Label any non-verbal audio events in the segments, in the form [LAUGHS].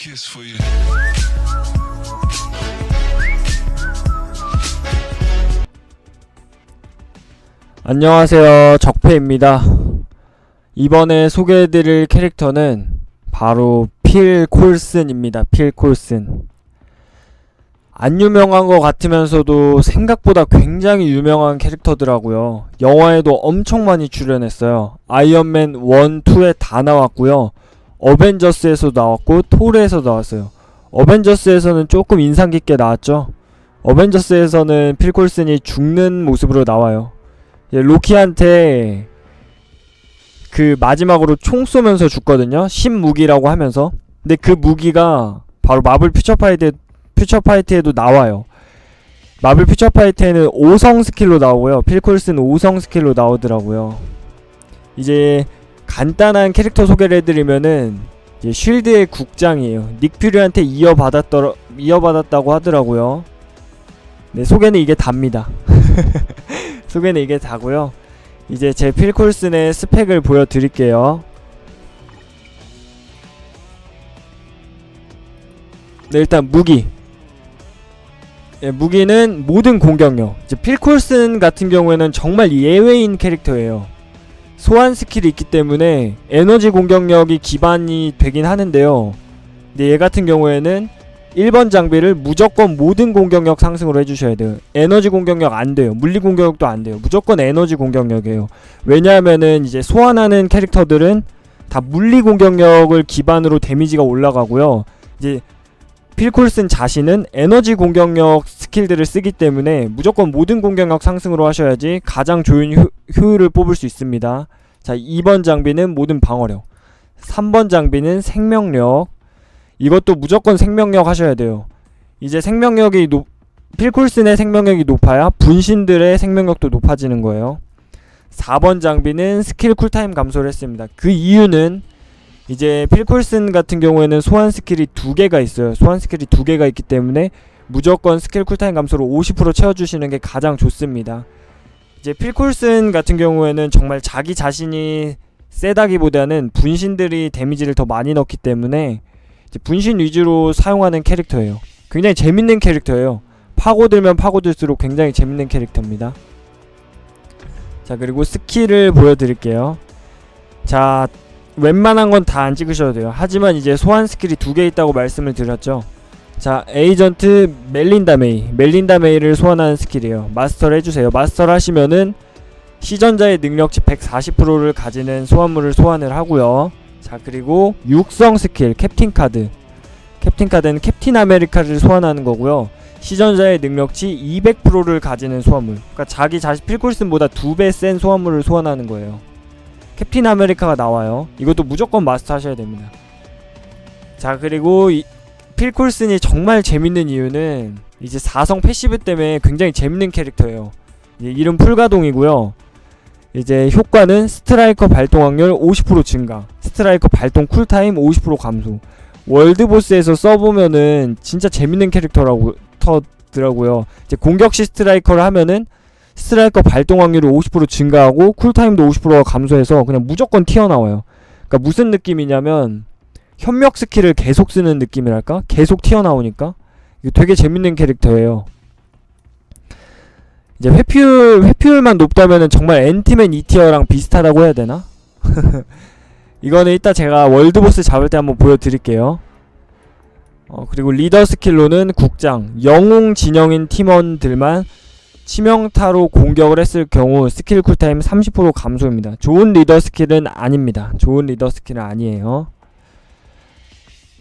kiss for you. 안녕하세요. 적폐입니다. 이번에 소개해드릴 캐릭터는 바로 필 콜슨입니다. 필 콜슨. 안 유명한 것 같으면서도 생각보다 굉장히 유명한 캐릭터더라고요. 영화에도 엄청 많이 출연했어요. 아이언맨 1, 2에 다 나왔고요. 어벤져스에서 나왔고 토르에서 나왔어요. 어벤져스에서는 조금 인상 깊게 나왔죠. 어벤져스에서는 필 콜슨이 죽는 모습으로 나와요. 예, 로키한테 그 마지막으로 총 쏘면서 죽거든요. 신무기라고 하면서. 근데 그 무기가 바로 마블 퓨처파이트 퓨처파이트에도 나와요. 마블 퓨처파이트에는 5성 스킬로 나오고요. 필콜스는 5성 스킬로 나오더라고요. 이제 간단한 캐릭터 소개를 해드리면은 쉴드의 국장이에요. 닉 퓨리한테 이어받았더 이어받았다고 하더라고요. 네, 소개는 이게 답니다. [LAUGHS] 소개는 이게 다고요. 이제 제 필콜슨의 스펙을 보여드릴게요. 네, 일단 무기. 예, 무기는 모든 공격력. 이제 필콜슨 같은 경우에는 정말 예외인 캐릭터예요. 소환 스킬이 있기 때문에 에너지 공격력이 기반이 되긴 하는데요. 근데 얘 같은 경우에는 1번 장비를 무조건 모든 공격력 상승으로 해주셔야 돼요. 에너지 공격력 안 돼요. 물리 공격력도 안 돼요. 무조건 에너지 공격력이에요. 왜냐하면은 이제 소환하는 캐릭터들은 다 물리 공격력을 기반으로 데미지가 올라가고요. 이제 필콜슨 자신은 에너지 공격력 스킬들을 쓰기 때문에 무조건 모든 공격력 상승으로 하셔야지 가장 좋은 효, 효율을 뽑을 수 있습니다. 자, 2번 장비는 모든 방어력. 3번 장비는 생명력. 이것도 무조건 생명력 하셔야 돼요. 이제 생명력이 높 필콜슨의 생명력이 높아야 분신들의 생명력도 높아지는 거예요. 4번 장비는 스킬 쿨타임 감소를 했습니다. 그 이유는 이제 필콜슨 같은 경우에는 소환 스킬이 두 개가 있어요. 소환 스킬이 두 개가 있기 때문에 무조건 스킬 쿨타임 감소로 50% 채워주시는 게 가장 좋습니다. 이제 필콜슨 같은 경우에는 정말 자기 자신이 세다기보다는 분신들이 데미지를 더 많이 넣기 때문에 분신 위주로 사용하는 캐릭터예요. 굉장히 재밌는 캐릭터예요. 파고들면 파고들수록 굉장히 재밌는 캐릭터입니다. 자 그리고 스킬을 보여드릴게요. 자 웬만한 건 다 안 찍으셔도 돼요. 하지만 이제 소환 스킬이 두 개 있다고 말씀을 드렸죠. 자 에이전트 멜린다 메이. 멜린다 메이를 소환하는 스킬이에요. 마스터를 해주세요. 마스터를 하시면은 시전자의 능력치 140%를 가지는 소환물을 소환을 하고요. 자 그리고 육성 스킬 캡틴 카드. 캡틴 카드는 캡틴 아메리카를 소환하는 거고요. 시전자의 능력치 200%를 가지는 소환물. 그러니까 자기 자신 필콜슨보다 두 배 센 소환물을 소환하는 거예요. 캡틴 아메리카가 나와요. 이것도 무조건 마스터 하셔야 됩니다. 자 그리고 이, 필콜슨이 정말 재밌는 이유는 이제 4성 패시브 때문에 굉장히 재밌는 캐릭터예요 이름 풀가동이고요 이제 효과는 스트라이커 발동 확률 50% 증가, 스트라이커 발동 쿨타임 50% 감소. 월드보스에서 써보면은 진짜 재밌는 캐릭터라고 터더라고요. 이제 공격 시 스트라이커를 하면은 스트라이커 발동 확률이 50% 증가하고 쿨타임도 50%가 감소해서 그냥 무조건 튀어나와요. 그러니까 무슨 느낌이냐면 현역 스킬을 계속 쓰는 느낌이랄까? 계속 튀어나오니까 이거 되게 재밌는 캐릭터예요. 이제 회피율 회피율만 높다면은 정말 엔티맨 2티어랑 비슷하다고 해야 되나? [LAUGHS] 이거는 이따 제가 월드보스 잡을 때 한번 보여드릴게요. 어 그리고 리더 스킬로는 국장 영웅 진영인 팀원들만 치명타로 공격을 했을 경우 스킬 쿨타임 30% 감소입니다. 좋은 리더 스킬은 아닙니다. 좋은 리더 스킬은 아니에요.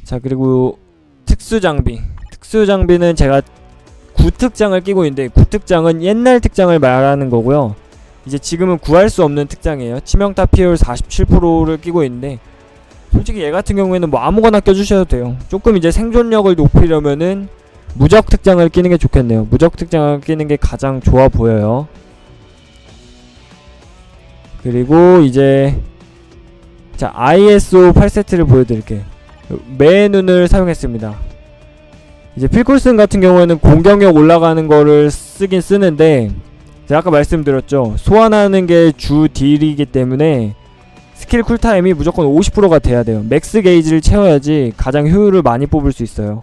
자 그리고 특수 장비 특수 장비는 제가 구특장을 끼고 있는데 구특장은 옛날 특장을 말하는 거고요. 이제 지금은 구할 수 없는 특장이에요. 치명타 피해율 47%를 끼고 있는데 솔직히 얘 같은 경우에는 뭐 아무거나 껴주셔도 돼요. 조금 이제 생존력을 높이려면은 무적 특장을 끼는 게 좋겠네요. 무적 특장을 끼는 게 가장 좋아 보여요. 그리고 이제 자 ISO 8세트를 보여드릴게요. 매 눈을 사용했습니다. 이제 필콜슨 같은 경우에는 공격력 올라가는 거를 쓰긴 쓰는데 제가 아까 말씀드렸죠 소환하는 게 주 딜이기 때문에 스킬 쿨타임이 무조건 50%가 돼야 돼요. 맥스 게이지를 채워야지 가장 효율을 많이 뽑을 수 있어요.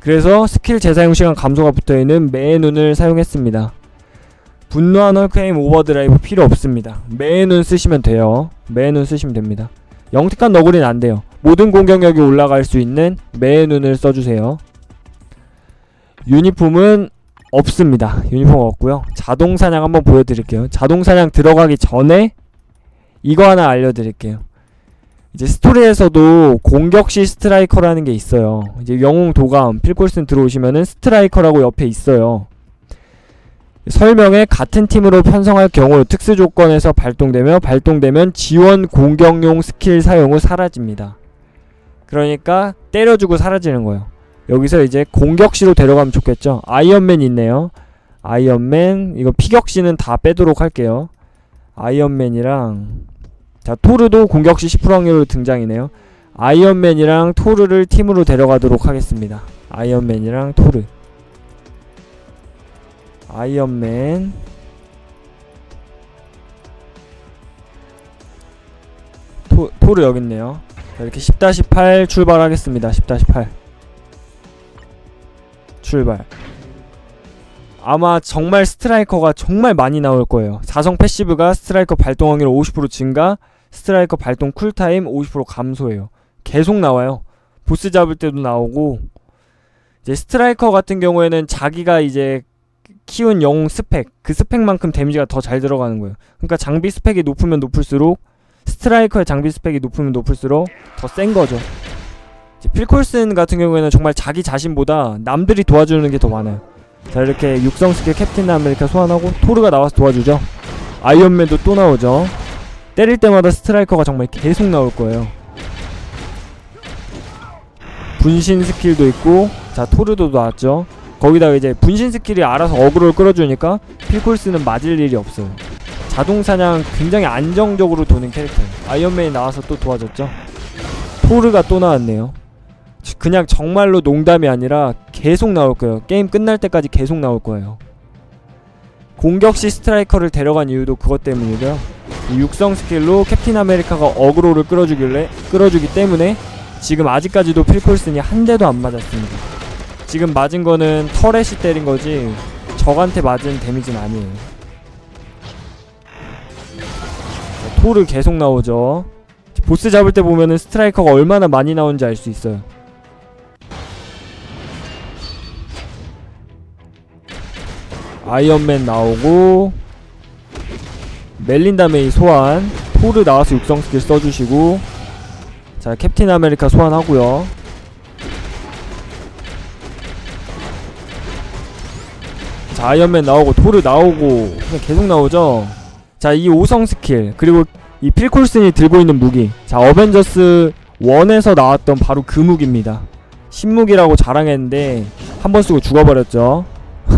그래서 스킬 재사용 시간 감소가 붙어있는 매눈을 사용했습니다. 분노한 헐크에임 오버드라이브 필요 없습니다. 매눈 쓰시면 돼요. 매눈 쓰시면 됩니다. 영특한 너구리는 안 돼요. 모든 공격력이 올라갈 수 있는 매눈을 써주세요. 유니폼은 없습니다. 유니폼 없고요. 자동 사냥 한번 보여드릴게요. 자동 사냥 들어가기 전에 이거 하나 알려드릴게요. 이제 스토리에서도 공격시 스트라이커라는 게 있어요. 이제 영웅 도감 필콜슨 들어오시면은 스트라이커라고 옆에 있어요. 설명에 같은 팀으로 편성할 경우 특수 조건에서 발동되며 발동되면 지원 공격용 스킬 사용 후 사라집니다. 그러니까 때려주고 사라지는 거예요. 여기서 이제 공격시로 데려가면 좋겠죠. 아이언맨 있네요. 아이언맨 이거 피격시는 다 빼도록 할게요. 아이언맨이랑 자 토르도 공격시 10% 확률로 등장이네요. 아이언맨이랑 토르를 팀으로 데려가도록 하겠습니다. 아이언맨이랑 토르. 아이언맨 토, 토르 여기 있네요. 자, 이렇게 10-8 출발하겠습니다. 10-8 출발. 아마 정말 스트라이커가 정말 많이 나올 거예요. 사성 패시브가 스트라이커 발동 확률 50% 증가, 스트라이커 발동 쿨타임 50% 감소해요. 계속 나와요. 보스 잡을 때도 나오고 이제 스트라이커 같은 경우에는 자기가 이제 키운 영웅 스펙 그 스펙만큼 데미지가 더 잘 들어가는 거예요. 그러니까 장비 스펙이 높으면 높을수록 스트라이커의 장비 스펙이 높으면 높을수록 더 센 거죠. 필콜슨 같은 경우에는 정말 자기 자신보다 남들이 도와주는 게 더 많아요. 자 이렇게 육성 스킬 캡틴 아메리카 소환하고 토르가 나와서 도와주죠. 아이언맨도 또 나오죠. 때릴 때마다 스트라이커가 정말 계속 나올 거예요. 분신 스킬도 있고 자 토르도 나왔죠. 거기다가 이제 분신 스킬이 알아서 어그로를 끌어주니까 필콜스는 맞을 일이 없어요. 자동 사냥 굉장히 안정적으로 도는 캐릭터예요. 아이언맨이 나와서 또 도와줬죠. 토르가 또 나왔네요. 그냥 정말로 농담이 아니라 계속 나올 거예요. 게임 끝날 때까지 계속 나올 거예요. 공격 시 스트라이커를 데려간 이유도 그것 때문이고요. 이 육성 스킬로 캡틴 아메리카가 어그로를 끌어주길래 끌어주기 때문에 지금 아직까지도 필콜슨이 한 대도 안 맞았습니다. 지금 맞은 거는 터렛이 때린 거지 적한테 맞은 데미지는 아니에요. 자, 토르 계속 나오죠. 보스 잡을 때 보면은 스트라이커가 얼마나 많이 나오는지 알 수 있어요. 아이언맨 나오고 멜린다 메이 소환 토르 나와서 육성 스킬 써주시고 자 캡틴 아메리카 소환하고요 자 아이언맨 나오고 토르 나오고 그냥 계속 나오죠 자 이 5성 스킬 그리고 이 필콜슨이 들고 있는 무기. 자 어벤져스 1에서 나왔던 바로 그 무기입니다. 신무기라고 자랑했는데 한 번 쓰고 죽어버렸죠. [LAUGHS]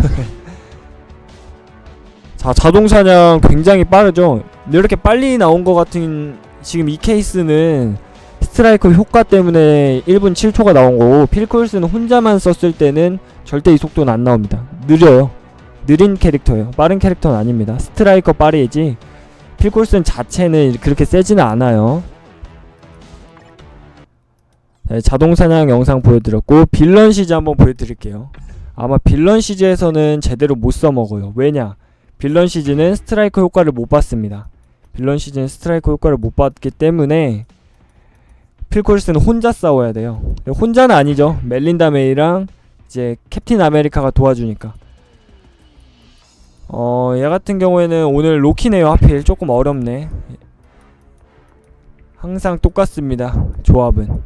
자 자동 사냥 굉장히 빠르죠? 이렇게 빨리 나온 것 같은 지금 이 케이스는 스트라이커 효과 때문에 1분 7초가 나온 거고 필콜스는 혼자만 썼을 때는 절대 이 속도는 안 나옵니다. 느려요 느린 캐릭터예요 빠른 캐릭터는 아닙니다 스트라이커 빠르지 필콜슨 자체는 그렇게 세지는 않아요 네, 자동 사냥 영상 보여드렸고 빌런 시즈 한번 보여드릴게요 아마 빌런 시즈에서는 제대로 못 써먹어요 왜냐 빌런 시즌은 스트라이커 효과를 못 받습니다. 빌런 시즌은 스트라이커 효과를 못 받기 때문에 필콜스는 혼자 싸워야 돼요. 혼자는 아니죠. 멜린다 메이랑 이제 캡틴 아메리카가 도와주니까. 어, 얘 같은 경우에는 오늘 로키네요. 하필 조금 어렵네. 항상 똑같습니다. 조합은.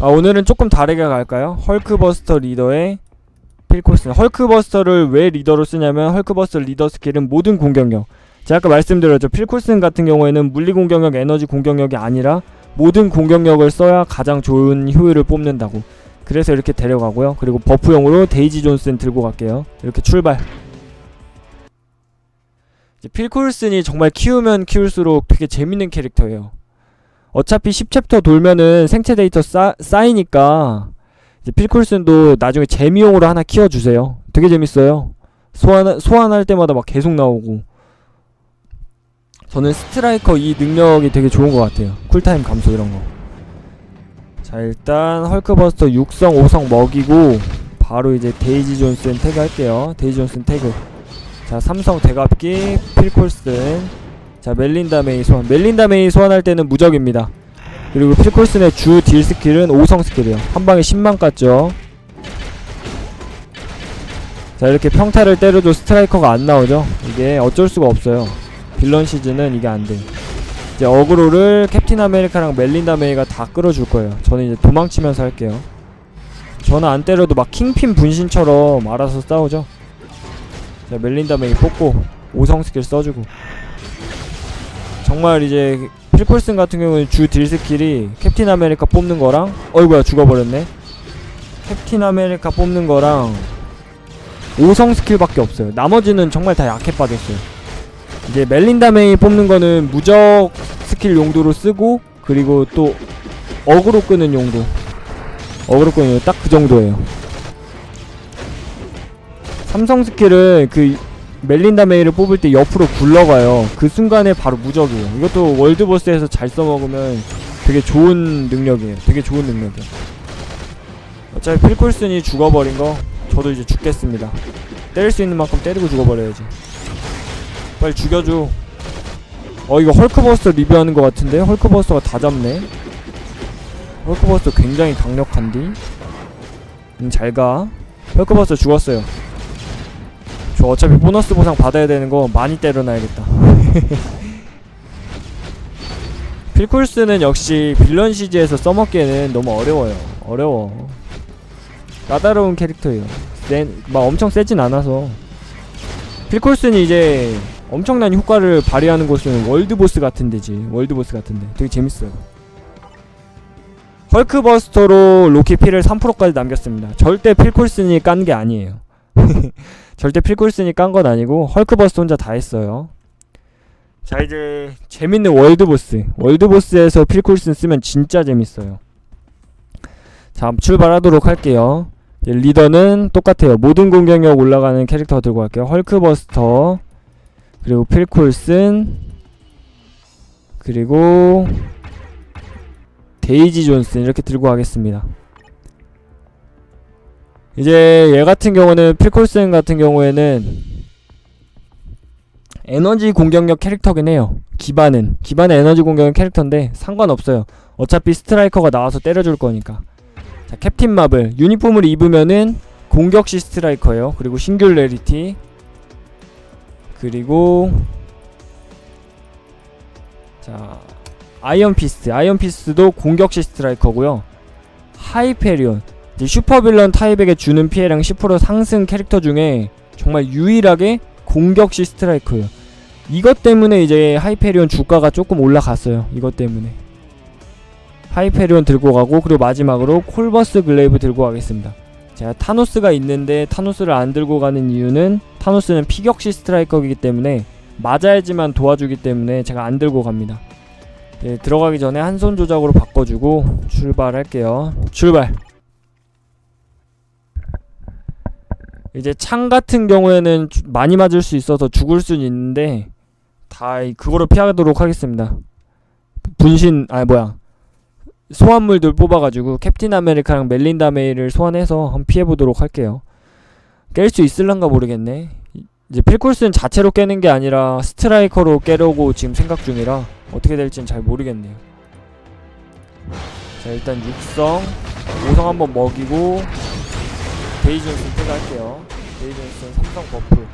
아, 오늘은 조금 다르게 갈까요? 헐크버스터 리더의 필코스는 헐크버스터를 왜 리더로 쓰냐면 헐크버스터 리더 스킬은 모든 공격력 제가 아까 말씀드렸죠 필코슨 같은 경우에는 물리 공격력 에너지 공격력이 아니라 모든 공격력을 써야 가장 좋은 효율을 뽑는다고 그래서 이렇게 데려가고요 그리고 버프용으로 데이지 존슨 들고 갈게요 이렇게 출발 이제 필콜슨이 정말 키우면 키울수록 되게 재밌는 캐릭터예요 어차피 10챕터 돌면은 생체 데이터 쌓, 쌓이니까 이제 필콜슨도 나중에 재미용으로 하나 키워주세요. 되게 재밌어요. 소환 소환할 때마다 막 계속 나오고 저는 스트라이커 이 능력이 되게 좋은 것 같아요. 쿨타임 감소 이런 거. 자 일단 헐크버스터 6성 5성 먹이고 바로 이제 데이지 존슨 태그 할게요. 데이지 존슨 태그. 자 삼성 대갑기 필콜슨. 자 멜린다 메이 소환. 멜린다 메이 소환할 때는 무적입니다. 그리고 필콜슨의 주 딜 스킬은 5성 스킬이에요. 한 방에 10만 깠죠. 자 이렇게 평타를 때려도 스트라이커가 안 나오죠. 이게 어쩔 수가 없어요. 빌런 시즌은 이게 안 돼. 이제 어그로를 캡틴 아메리카랑 멜린다 메이가 다 끌어줄 거예요. 저는 이제 도망치면서 할게요. 저는 안 때려도 막 킹핀 분신처럼 알아서 싸우죠. 자 멜린다 메이 뽑고 5성 스킬 써주고 정말 이제 필콜슨 같은 경우는 주 딜 스킬이 캡틴 아메리카 뽑는 거랑 어이구야 죽어버렸네. 캡틴 아메리카 뽑는 거랑 5성 스킬밖에 없어요. 나머지는 정말 다 약해 빠졌어요. 이제 멜린다 메이 뽑는 거는 무적 스킬 용도로 쓰고 그리고 또 어그로 끄는 용도. 어그로 끄는 딱 그 정도예요. 삼성 스킬은 그 멜린다 메이를 뽑을 때 옆으로 굴러가요. 그 순간에 바로 무적이에요. 이것도 월드보스에서 잘 써먹으면 되게 좋은 능력이에요. 되게 좋은 능력이에요. 어차피 필콜슨이 죽어버린 거 저도 이제 죽겠습니다. 때릴 수 있는 만큼 때리고 죽어버려야지. 빨리 죽여줘. 어 이거 헐크버스터 리뷰하는 것 같은데 헐크버스터가 다 잡네. 헐크버스터 굉장히 강력한디. 음, 잘 가. 헐크버스터 죽었어요. 저 어차피 보너스 보상 받아야 되는 거 많이 때려놔야겠다. [LAUGHS] 필쿨스는 역시 빌런 시즈에서 써먹기에는 너무 어려워요. 어려워. 까다로운 캐릭터예요. 센, 막 엄청 세진 않아서. 필콜슨이 이제 엄청난 효과를 발휘하는 곳은 월드보스 같은 데지. 월드보스 같은데. 되게 재밌어요. 헐크버스터로 로키 피를 3%까지 남겼습니다. 절대 필콜슨이 깐 게 아니에요. [LAUGHS] 절대 필콜슨이 깐 건 아니고 헐크버스터 혼자 다 했어요. 자 이제 재밌는 월드보스. 월드보스에서 필콜슨 쓰면 진짜 재밌어요. 자 출발하도록 할게요. 리더는 똑같아요. 모든 공격력 올라가는 캐릭터 들고 갈게요. 헐크버스터 그리고 필콜슨 그리고 데이지 존슨 이렇게 들고 가겠습니다. 이제 얘 같은 경우는 필콜슨 같은 경우에는 에너지 공격력 캐릭터긴 해요. 기반은 기반의 에너지 공격력 캐릭터인데 상관없어요. 어차피 스트라이커가 나와서 때려줄 거니까. 자 캡틴 마블 유니폼을 입으면은 공격 시 스트라이커예요. 그리고 싱귤레리티 그리고 자 아이언 피스트 아이언 피스트도 공격 시 스트라이커고요. 하이페리온 슈퍼빌런 타입에게 주는 피해량 10% 상승 캐릭터 중에 정말 유일하게 공격 시 스트라이커예요. 이것 때문에 이제 하이페리온 주가가 조금 올라갔어요. 이것 때문에. 하이페리온 들고 가고 그리고 마지막으로 콜버스 글레이브 들고 가겠습니다. 제가 타노스가 있는데 타노스를 안 들고 가는 이유는 타노스는 피격시 스트라이커이기 때문에 맞아야지만 도와주기 때문에 제가 안 들고 갑니다. 네, 들어가기 전에 한 손 조작으로 바꿔주고 출발할게요. 출발. 이제 창 같은 경우에는 주- 많이 맞을 수 있어서 죽을 수는 있는데 다 이- 그거로 피하도록 하겠습니다. 분신 아 뭐야 소환물들 뽑아가지고 캡틴 아메리카랑 멜린다 메이를 소환해서 한번 피해보도록 할게요. 깰 수 있을란가 모르겠네. 이- 이제 필콜슨 자체로 깨는 게 아니라 스트라이커로 깨려고 지금 생각 중이라 어떻게 될지는 잘 모르겠네요. 자 일단 육성 5성 한번 먹이고 데이존슨 태그 할게요. 데이존슨 삼성 버프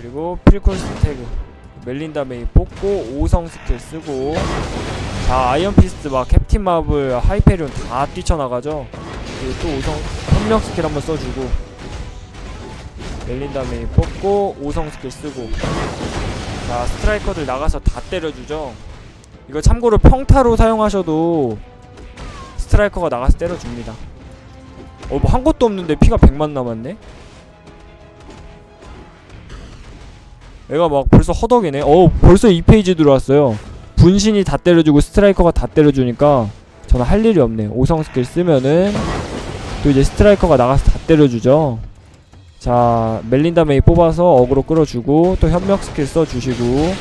그리고 필콜슨 태그 멜린다 메이 뽑고 5성 스킬 쓰고 자 아이언 피스트 막 캡틴 마블 하이페리온 다 뛰쳐나가죠 그리고 또 5성 협력 스킬 한번 써주고 멜린다 메이 뽑고 5성 스킬 쓰고. 자 스트라이커들 나가서 다 때려주죠. 이거 참고로 평타로 사용하셔도 스트라이커가 나가서 때려줍니다. 어 뭐 한 것도 없는데 피가 100만 남았네? 얘가 막 벌써 허덕이네. 어 벌써 2페이지 들어왔어요. 분신이 다 때려주고 스트라이커가 다 때려주니까 저는 할 일이 없네요. 5성 스킬 쓰면은 또 이제 스트라이커가 나가서 다 때려주죠. 자 멜린다 메이 뽑아서 어그로 끌어주고 또 협력 스킬 써주시고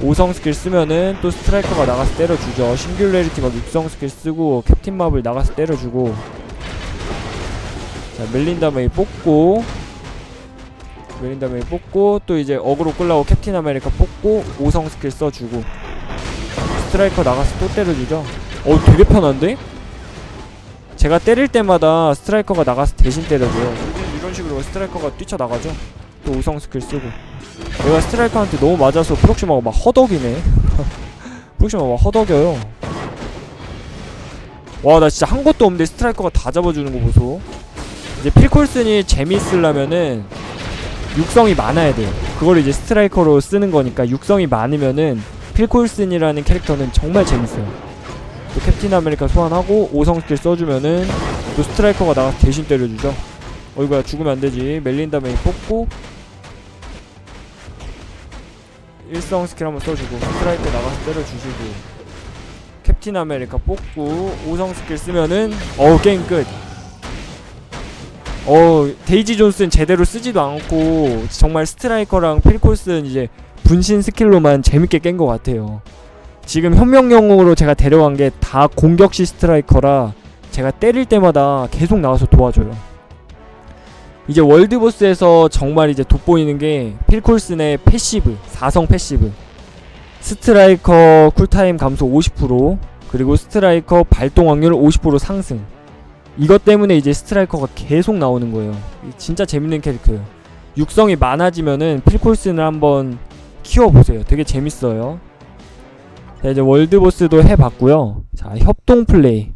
5성 스킬 쓰면은 또 스트라이커가 나가서 때려주죠. 싱귤레리티 막 6성 스킬 쓰고 캡틴 마블 나가서 때려주고. 자 멜린다 메이 뽑고 멜린다 메이 뽑고 또 이제 어그로 끌라고 캡틴 아메리카 뽑고 5성 스킬 써주고. 스트라이커 나가서 또 때려주죠. 어 되게 편한데? 제가 때릴 때마다 스트라이커가 나가서 대신 때려줘요. 이런- 식으로 스트라이커가 뛰쳐나가죠? 또 5성 스킬 쓰고. 내가 스트라이커한테 너무 맞아서 프록시마가 막 허덕이네. [LAUGHS] 프록시마가 막 허덕여요. 와 나 진짜 한 것도 없는데 스트라이커가 다 잡아주는 거 보소. 이제 필콜슨이 재미있으려면은 육성이 많아야 돼요. 그걸 이제 스트라이커로 쓰는 거니까 육성이 많으면은 필콜슨이라는 캐릭터는 정말 재밌어요 또 캡틴 아메리카 소환하고 5성 스킬 써주면은 또 스트라이커가 나가서 대신 때려주죠. 어이구야 죽으면 안되지. 멜린다 메이 뽑고 1성 스킬 한번 써주고 스트라이커 나가서 때려주시고 캡틴 아메리카 뽑고 5성 스킬 쓰면은 어우 게임 끝. 어 데이지 존슨 제대로 쓰지도 않고 정말 스트라이커랑 필콜슨 이제 분신 스킬로만 재밌게 깬 것 같아요 지금 현명용으로 제가 데려간 게 다 공격시 스트라이커라 제가 때릴 때마다 계속 나와서 도와줘요. 이제 월드보스에서 정말 이제 돋보이는 게 필콜슨의 패시브 4성 패시브. 스트라이커 쿨타임 감소 50% 그리고 스트라이커 발동 확률 50% 상승. 이것 때문에 이제 스트라이커가 계속 나오는 거예요. 이 진짜 재밌는 캐릭터예요. 육성이 많아지면은 필콜슨을 한번 키워보세요. 되게 재밌어요 자 이제 월드보스도 해봤고요. 자 협동 플레이.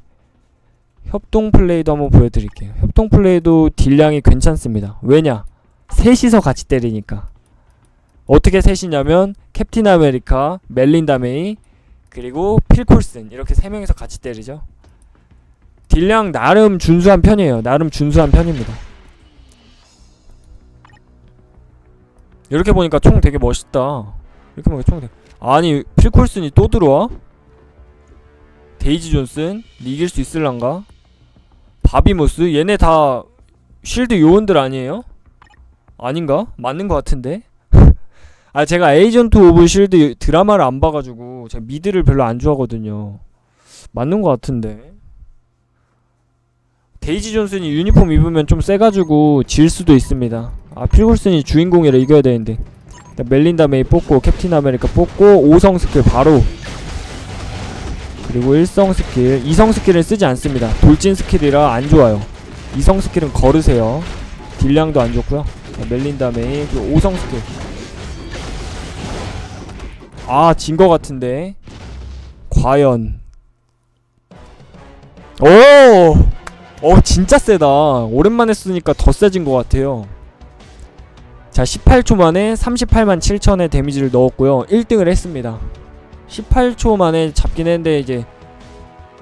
협동 플레이도 한번 보여드릴게요. 협동 플레이도 딜량이 괜찮습니다. 왜냐? 셋이서 같이 때리니까. 어떻게 셋이냐면 캡틴 아메리카 멜린다 메이 그리고 필콜슨 이렇게 세 명이서 같이 때리죠. 딜량 나름 준수한 편이에요. 나름 준수한 편입니다. 이렇게 보니까 총 되게 멋있다. 이렇게 보니까 총 되게 아니 필콜슨이 또 들어와? 데이지 존슨 이길 수 있을란가? 바비모스 얘네 다 쉴드 요원들 아니에요? 아닌가? 맞는 것 같은데? [LAUGHS] 아 제가 에이전트 오브 쉴드 드라마를 안 봐가지고 제가 미드를 별로 안 좋아하거든요 맞는 것 같은데 데이지 존슨이 유니폼 입으면 좀 세가지고 질 수도 있습니다 아 필골슨이 주인공이라 이겨야 되는데 멜린다 메이 뽑고 캡틴 아메리카 뽑고 5성 스킬 바로. 그리고 1성 스킬 2성 스킬은 쓰지 않습니다. 돌진 스킬이라 안 좋아요. 2성 스킬은 걸으세요. 딜량도 안 좋고요. 자, 멜린다 메이 그리고 5성 스킬. 아 진 거 같은데. 과연. 오! 어 진짜 세다. 오랜만에 쓰니까 더 세진 것 같아요 자 18초 만에 38만 7천의 데미지를 넣었고요. 1등을 했습니다. 18초 만에 잡긴 했는데 이제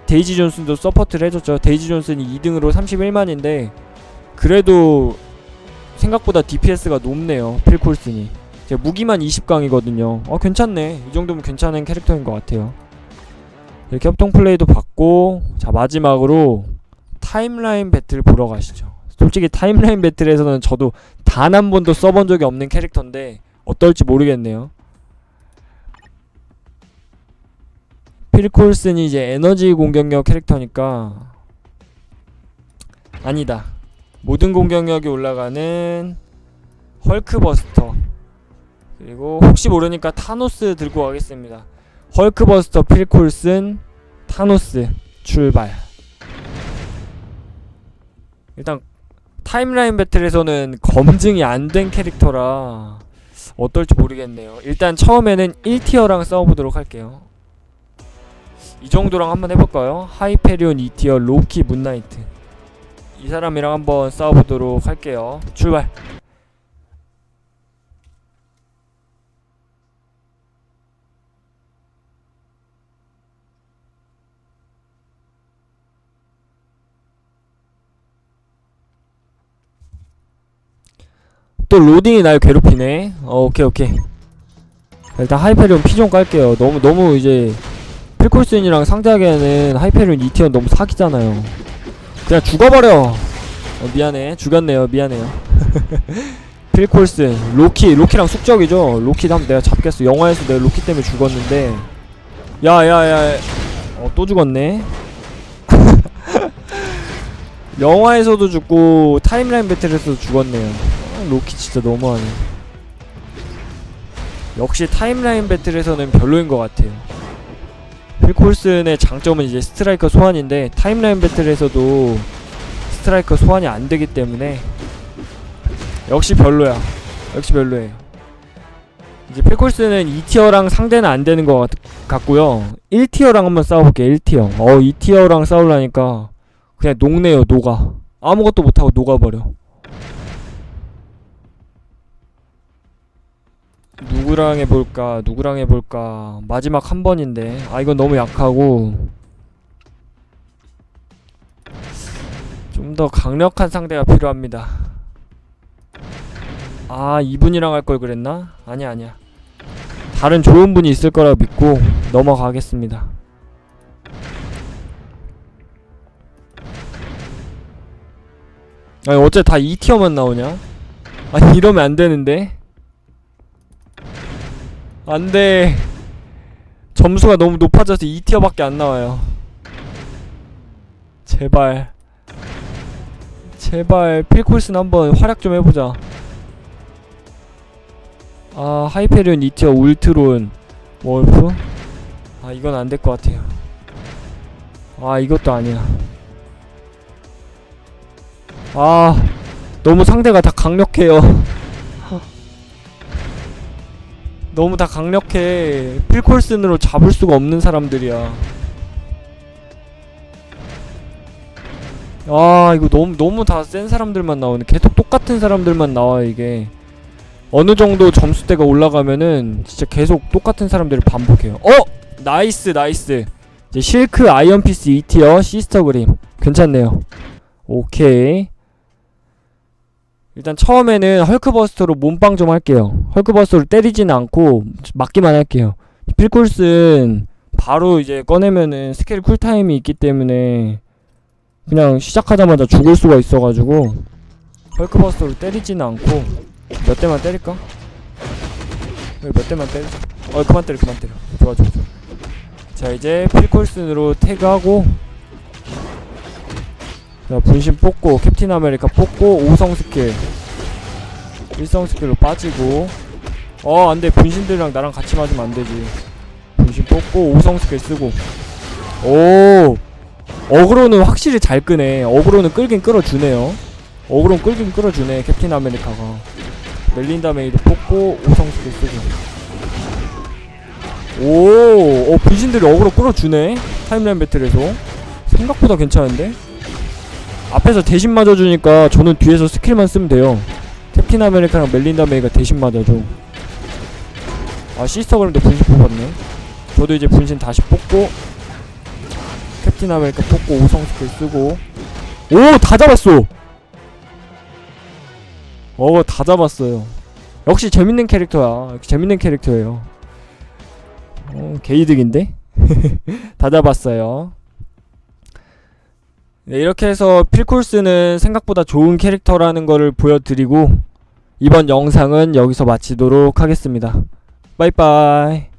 데이지 존슨도 서포트를 해줬죠. 데이지 존슨이 2등으로 31만인데 그래도 생각보다 DPS가 높네요 필콜슨이. 제 무기만 20강이거든요. 어 괜찮네. 이 정도면 괜찮은 캐릭터인 것 같아요. 이렇게 협동 플레이도 받고 자 마지막으로 타임라인 배틀 보러 가시죠. 솔직히 타임라인 배틀에서는 저도 단 한 번도 써본 적이 없는 캐릭터인데 어떨지 모르겠네요. 필콜슨이 이제 에너지 공격력 캐릭터니까 아니다. 모든 공격력이 올라가는 헐크버스터. 그리고 혹시 모르니까 타노스 들고 가겠습니다. 헐크버스터 필콜슨 타노스 출발. 일단 타임라인 배틀에서는 검증이 안 된 캐릭터라 어떨지 모르겠네요. 일단 처음에는 1티어랑 싸워보도록 할게요. 이 정도랑 한번 해볼까요? 하이페리온 2티어 로키 문나이트. 이 사람이랑 한번 싸워보도록 할게요. 출발 또 로딩이 날 괴롭히네. 어 오케이 오케이. 일단 하이페리온 피 좀 깔게요. 너무 너무 이제 필콜슨이랑 상대하기에는 하이페리온 2티어 너무 사기잖아요. 그냥 죽어버려. 어, 미안해. 죽였네요. 미안해요. [LAUGHS] 필콜슨 로키 로키랑 숙적이죠. 로키 한번 내가 잡겠어. 영화에서 내가 로키 때문에 죽었는데. 야야야. 어 또 죽었네. [LAUGHS] 영화에서도 죽고 타임라인 배틀에서도 죽었네요. 아, 로키 진짜 너무하네 역시 타임라인 배틀에서는 별로인 것 같아요 필콜슨의 장점은 이제 스트라이커 소환인데 타임라인 배틀에서도 스트라이커 소환이 안 되기 때문에 역시 별로야. 역시 별로예요. 이제 필콜스는 2티어랑 상대는 안 되는 것 같, 같고요. 1티어랑 한번 싸워볼게요. 1티어. 어 2티어랑 싸우려니까 그냥 녹네요. 녹아. 아무것도 못하고 녹아버려. 누구랑 해볼까? 누구랑 해볼까? 마지막 한 번인데 아 이건 너무 약하고 좀 더 강력한 상대가 필요합니다. 아 이분이랑 할 걸 그랬나? 아니야 아니야 다른 좋은 분이 있을 거라 믿고 넘어가겠습니다 아니 어째 다 2티어만 나오냐? 아니 이러면 안 되는데 안돼. 점수가 너무 높아져서 2티어밖에 안 나와요. 제발. 제발 필콜슨 한번 활약 좀 해보자. 아 하이페리온 이티어 울트론. 월프? 아 이건 안 될 것 같아요. 아 이것도 아니야. 아 너무 상대가 다 강력해요 너무 다 강력해 필콜슨으로 잡을 수가 없는 사람들이야 아 이거 너무 너무 다 센 사람들만 나오네 계속 똑같은 사람들만 나와 이게 어느 정도 점수대가 올라가면은 진짜 계속 똑같은 사람들을 반복해요. 어! 나이스 나이스. 이제 실크 아이언피스 2티어 시스터 그림 괜찮네요. 오케이. 일단 처음에는 헐크버스터로 몸빵 좀 할게요. 헐크버스터로 때리지는 않고 맞기만 할게요. 필콜슨 바로 이제 꺼내면은 스킬 쿨타임이 있기 때문에 그냥 시작하자마자 죽을 수가 있어가지고 헐크버스터로 때리지는 않고 몇 대만 때릴까? 몇 대만 때리자 어 그만 때려 그만 때려 좋아 좋아 좋아 자 이제 필콜슨으로 태그하고 자 분신 뽑고 캡틴 아메리카 뽑고 5성 스킬. 1성 스킬로 빠지고. 어 안돼. 분신들이랑 나랑 같이 맞으면 안되지. 분신 뽑고 5성 스킬 쓰고. 오! 어그로는 확실히 잘 끄네. 어그로는 끌긴 끌어주네요. 어그로는 끌긴 끌어주네 캡틴 아메리카가. 멜린다 메이드 뽑고 5성 스킬 쓰고. 오, 어, 분신들이 어그로 끌어주네? 타임라인 배틀에서. 생각보다 괜찮은데? 앞에서 대신 맞아주니까 저는 뒤에서 스킬만 쓰면 돼요 캡틴 아메리카랑 멜린다 메이가 대신 맞아줘 아 시스터 그램도 분신 뽑았네 저도 이제 분신 다시 뽑고 캡틴 아메리카 뽑고 5성 스킬 쓰고 오 다 잡았어 어, 다 잡았어요. 역시 재밌는 캐릭터야. 재밌는 캐릭터예요. 어, 개이득인데? [LAUGHS] 다 잡았어요. 네, 이렇게 해서 필콜스는 생각보다 좋은 캐릭터라는 거를 보여드리고 이번 영상은 여기서 마치도록 하겠습니다. 빠이빠이.